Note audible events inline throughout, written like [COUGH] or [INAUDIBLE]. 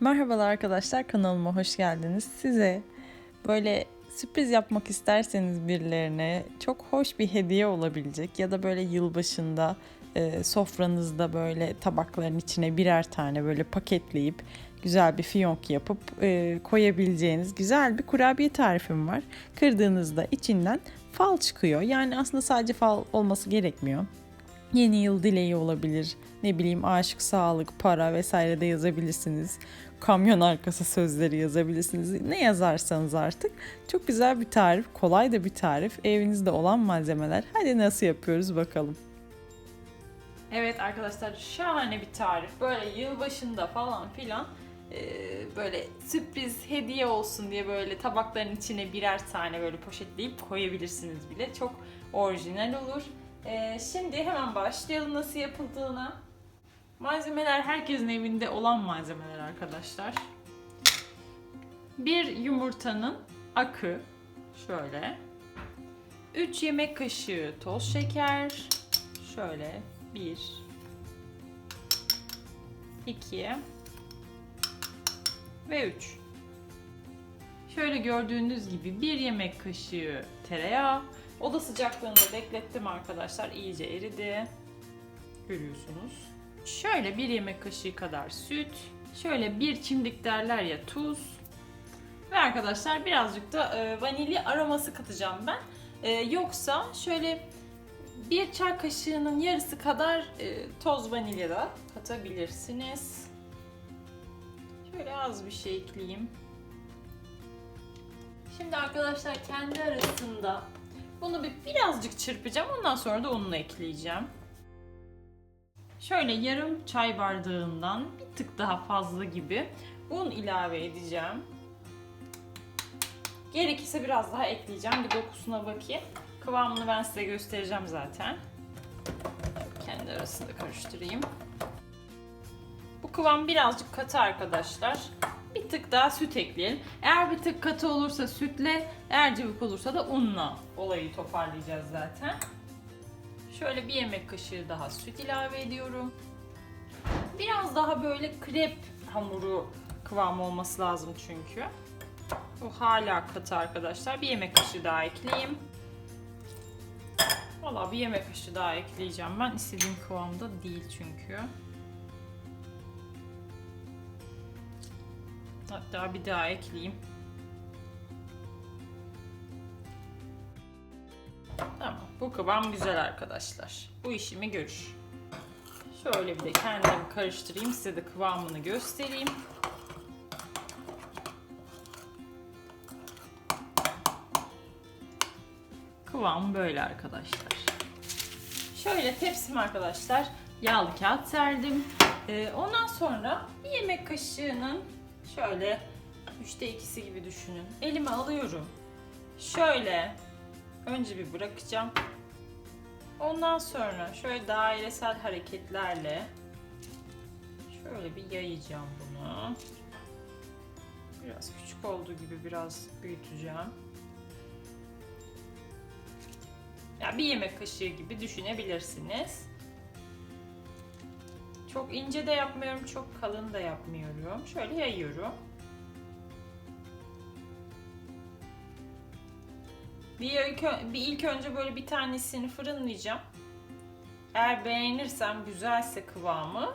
Merhabalar arkadaşlar kanalıma hoş geldiniz. Size böyle sürpriz yapmak isterseniz birilerine çok hoş bir hediye olabilecek ya da böyle yılbaşında e, sofranızda böyle tabakların içine birer tane böyle paketleyip güzel bir fiyonk yapıp e, koyabileceğiniz güzel bir kurabiye tarifim var. Kırdığınızda içinden fal çıkıyor. Yani aslında sadece fal olması gerekmiyor. Yeni yıl dileği olabilir. Ne bileyim aşk, sağlık, para vesaire de yazabilirsiniz. Kamyon arkası sözleri yazabilirsiniz. Ne yazarsanız artık. Çok güzel bir tarif, kolay da bir tarif. Evinizde olan malzemeler. Hadi nasıl yapıyoruz bakalım. Evet arkadaşlar şahane bir tarif. Böyle yılbaşında falan filan e, böyle sürpriz hediye olsun diye böyle tabakların içine birer tane böyle poşetleyip koyabilirsiniz bile. Çok orijinal olur. E, şimdi hemen başlayalım nasıl yapıldığına. Malzemeler herkesin evinde olan malzemeler arkadaşlar. Bir yumurtanın akı şöyle. 3 yemek kaşığı toz şeker. Şöyle 1 2 ve 3. Şöyle gördüğünüz gibi 1 yemek kaşığı tereyağı. Oda sıcaklığında beklettim arkadaşlar. iyice eridi. Görüyorsunuz. Şöyle 1 yemek kaşığı kadar süt. Şöyle bir çimdik derler ya tuz. Ve arkadaşlar birazcık da e, vanilya aroması katacağım ben. E, yoksa şöyle bir çay kaşığının yarısı kadar e, toz vanilya da katabilirsiniz. Şöyle az bir şey ekleyeyim. Şimdi arkadaşlar kendi arasında bunu bir birazcık çırpacağım. Ondan sonra da ununu ekleyeceğim. Şöyle yarım çay bardağından bir tık daha fazla gibi un ilave edeceğim. Gerekirse biraz daha ekleyeceğim. Bir dokusuna bakayım. Kıvamını ben size göstereceğim zaten. Kendi arasında karıştırayım. Bu kıvam birazcık katı arkadaşlar. Bir tık daha süt ekleyelim. Eğer bir tık katı olursa sütle, eğer cıvık olursa da unla olayı toparlayacağız zaten. Şöyle bir yemek kaşığı daha süt ilave ediyorum. Biraz daha böyle krep hamuru kıvamı olması lazım çünkü. Bu hala katı arkadaşlar. Bir yemek kaşığı daha ekleyeyim. Valla bir yemek kaşığı daha ekleyeceğim. Ben istediğim kıvamda değil çünkü. Hatta bir daha ekleyeyim. Tamam. Bu kıvam güzel arkadaşlar. Bu işimi görür. Şöyle bir de kendimi karıştırayım. Size de kıvamını göstereyim. Kıvam böyle arkadaşlar. Şöyle tepsim arkadaşlar yağlı kağıt serdim. Ee, ondan sonra bir yemek kaşığının şöyle üçte ikisi gibi düşünün. Elime alıyorum. Şöyle önce bir bırakacağım. Ondan sonra şöyle dairesel hareketlerle şöyle bir yayacağım bunu. Biraz küçük olduğu gibi biraz büyüteceğim. Yani bir yemek kaşığı gibi düşünebilirsiniz. Çok ince de yapmıyorum, çok kalın da yapmıyorum. Şöyle yayıyorum. Bir ilk, bir ilk önce böyle bir tanesini fırınlayacağım. Eğer beğenirsem güzelse kıvamı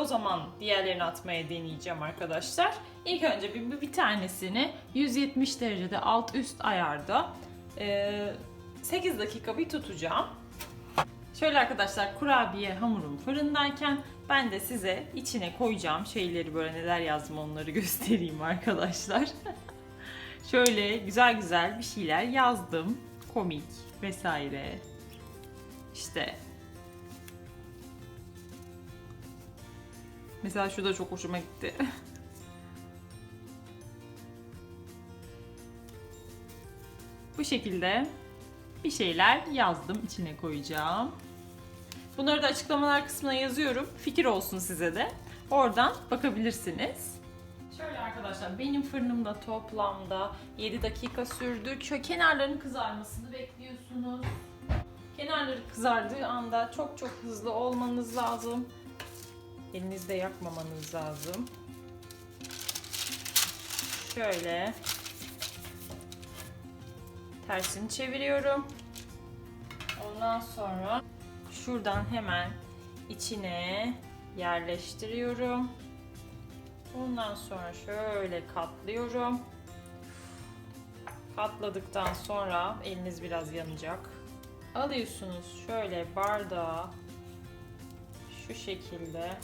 o zaman diğerlerini atmaya deneyeceğim arkadaşlar. İlk önce bir, bir tanesini 170 derecede alt üst ayarda 8 dakika bir tutacağım. Şöyle arkadaşlar kurabiye hamurum fırındayken ben de size içine koyacağım şeyleri böyle neler yazdım onları [LAUGHS] göstereyim arkadaşlar. Şöyle güzel güzel bir şeyler yazdım. Komik vesaire. İşte. Mesela şu da çok hoşuma gitti. [LAUGHS] Bu şekilde bir şeyler yazdım içine koyacağım. Bunları da açıklamalar kısmına yazıyorum. Fikir olsun size de. Oradan bakabilirsiniz. Şöyle arkadaşlar benim fırınımda toplamda 7 dakika sürdü. Şöyle kenarların kızarmasını bekliyorsunuz. Kenarları kızardığı anda çok çok hızlı olmanız lazım. Elinizde yakmamanız lazım. şöyle tersini çeviriyorum. Ondan sonra şuradan hemen içine yerleştiriyorum. Ondan sonra şöyle katlıyorum. Katladıktan sonra eliniz biraz yanacak. Alıyorsunuz şöyle bardağa şu şekilde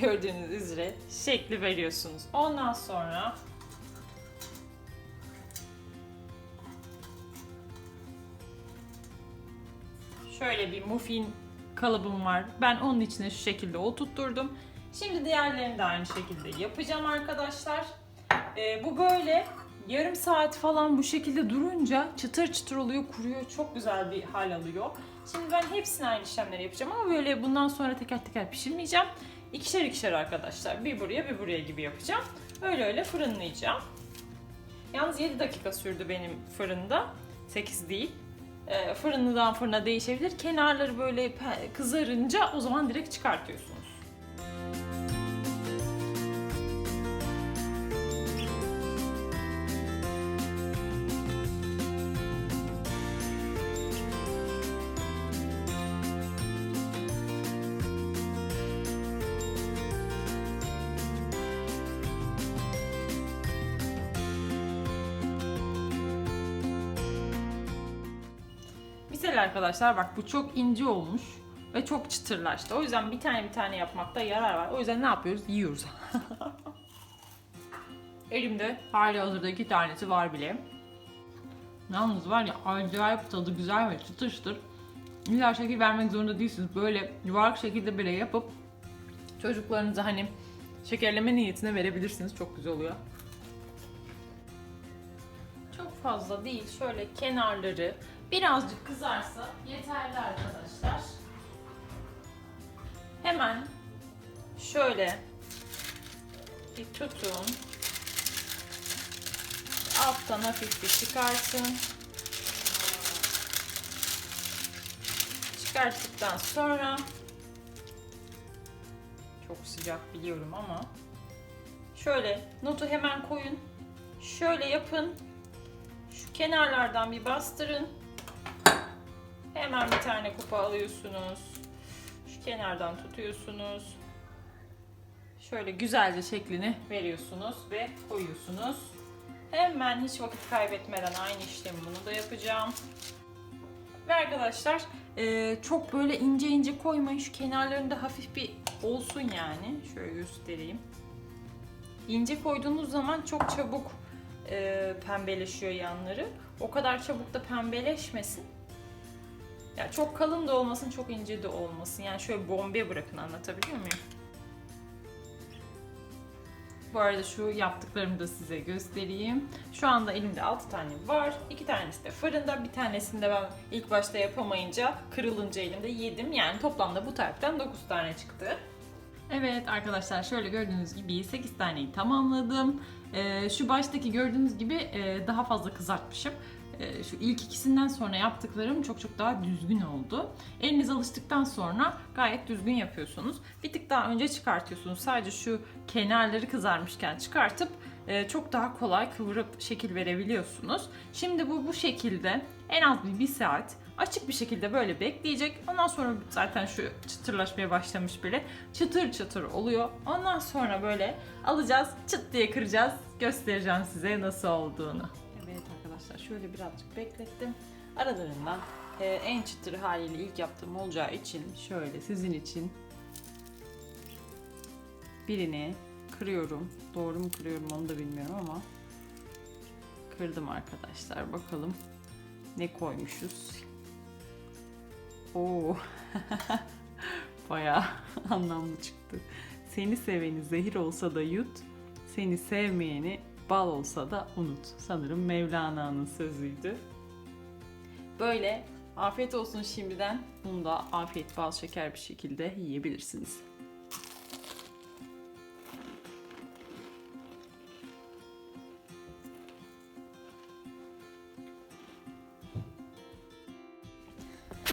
gördüğünüz üzere şekli veriyorsunuz. Ondan sonra şöyle bir muffin kalıbım var. Ben onun içine şu şekilde oturtturdum. Şimdi diğerlerini de aynı şekilde yapacağım arkadaşlar. Ee, bu böyle yarım saat falan bu şekilde durunca çıtır çıtır oluyor, kuruyor. Çok güzel bir hal alıyor. Şimdi ben hepsini aynı işlemleri yapacağım ama böyle bundan sonra teker teker pişirmeyeceğim. İkişer ikişer arkadaşlar. Bir buraya bir buraya gibi yapacağım. Öyle öyle fırınlayacağım. Yalnız 7 dakika sürdü benim fırında. 8 değil. E, fırından fırına değişebilir. Kenarları böyle kızarınca o zaman direkt çıkartıyorsunuz. Arkadaşlar bak bu çok ince olmuş ve çok çıtırlaştı. O yüzden bir tane bir tane yapmakta yarar var. O yüzden ne yapıyoruz? Yiyoruz. [LAUGHS] Elimde hali hazırda iki tanesi var bile. Yalnız var ya acayip tadı güzel ve çıtır çıtır. İlla şekil vermek zorunda değilsiniz. Böyle yuvarlak şekilde bile yapıp çocuklarınıza hani şekerleme niyetine verebilirsiniz. Çok güzel oluyor. Çok fazla değil. Şöyle kenarları birazcık kızarsa yeterli arkadaşlar. Hemen şöyle bir tutun. Alttan hafif bir çıkarsın. Çıkarttıktan sonra çok sıcak biliyorum ama şöyle notu hemen koyun. Şöyle yapın. Şu kenarlardan bir bastırın. Hemen bir tane kupa alıyorsunuz. Şu kenardan tutuyorsunuz. Şöyle güzelce şeklini veriyorsunuz ve koyuyorsunuz. Hemen hiç vakit kaybetmeden aynı işlemi bunu da yapacağım. Ve arkadaşlar e, çok böyle ince ince koymayın. Şu kenarlarında hafif bir olsun yani. Şöyle göstereyim. İnce koyduğunuz zaman çok çabuk e, pembeleşiyor yanları. O kadar çabuk da pembeleşmesin. Ya çok kalın da olmasın, çok ince de olmasın. Yani şöyle bombe bırakın anlatabiliyor muyum? Bu arada şu yaptıklarımı da size göstereyim. Şu anda elimde 6 tane var. 2 tanesi de fırında. Bir tanesini de ben ilk başta yapamayınca kırılınca elimde yedim. Yani toplamda bu tariften 9 tane çıktı. Evet arkadaşlar şöyle gördüğünüz gibi 8 taneyi tamamladım. Ee, şu baştaki gördüğünüz gibi e, daha fazla kızartmışım. Ee, şu ilk ikisinden sonra yaptıklarım çok çok daha düzgün oldu. Eliniz alıştıktan sonra gayet düzgün yapıyorsunuz. Bir tık daha önce çıkartıyorsunuz. Sadece şu kenarları kızarmışken çıkartıp e, çok daha kolay kıvırıp şekil verebiliyorsunuz. Şimdi bu bu şekilde en az bir, bir saat açık bir şekilde böyle bekleyecek. Ondan sonra zaten şu çıtırlaşmaya başlamış bile. Çıtır çıtır oluyor. Ondan sonra böyle alacağız, çıt diye kıracağız. Göstereceğim size nasıl olduğunu. Arkadaşlar şöyle birazcık beklettim. Aralarından e, en çıtır haliyle ilk yaptığım olacağı için şöyle sizin için birini kırıyorum. Doğru mu kırıyorum onu da bilmiyorum ama kırdım arkadaşlar. Bakalım ne koymuşuz. Oo. [LAUGHS] Bayağı [LAUGHS] anlamlı çıktı. Seni seveni zehir olsa da yut, seni sevmeyeni bal olsa da unut. Sanırım Mevlana'nın sözüydü. Böyle afiyet olsun şimdiden. Bunu da afiyet bal şeker bir şekilde yiyebilirsiniz.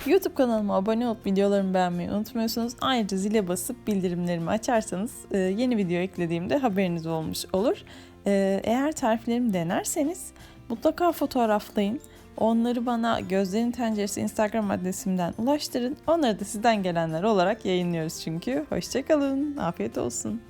YouTube kanalıma abone olup videolarımı beğenmeyi unutmuyorsunuz. Ayrıca zile basıp bildirimlerimi açarsanız e, yeni video eklediğimde haberiniz olmuş olur. E, eğer tariflerimi denerseniz mutlaka fotoğraflayın. Onları bana Gözlerin Tenceresi Instagram adresimden ulaştırın. Onları da sizden gelenler olarak yayınlıyoruz çünkü. Hoşçakalın. Afiyet olsun.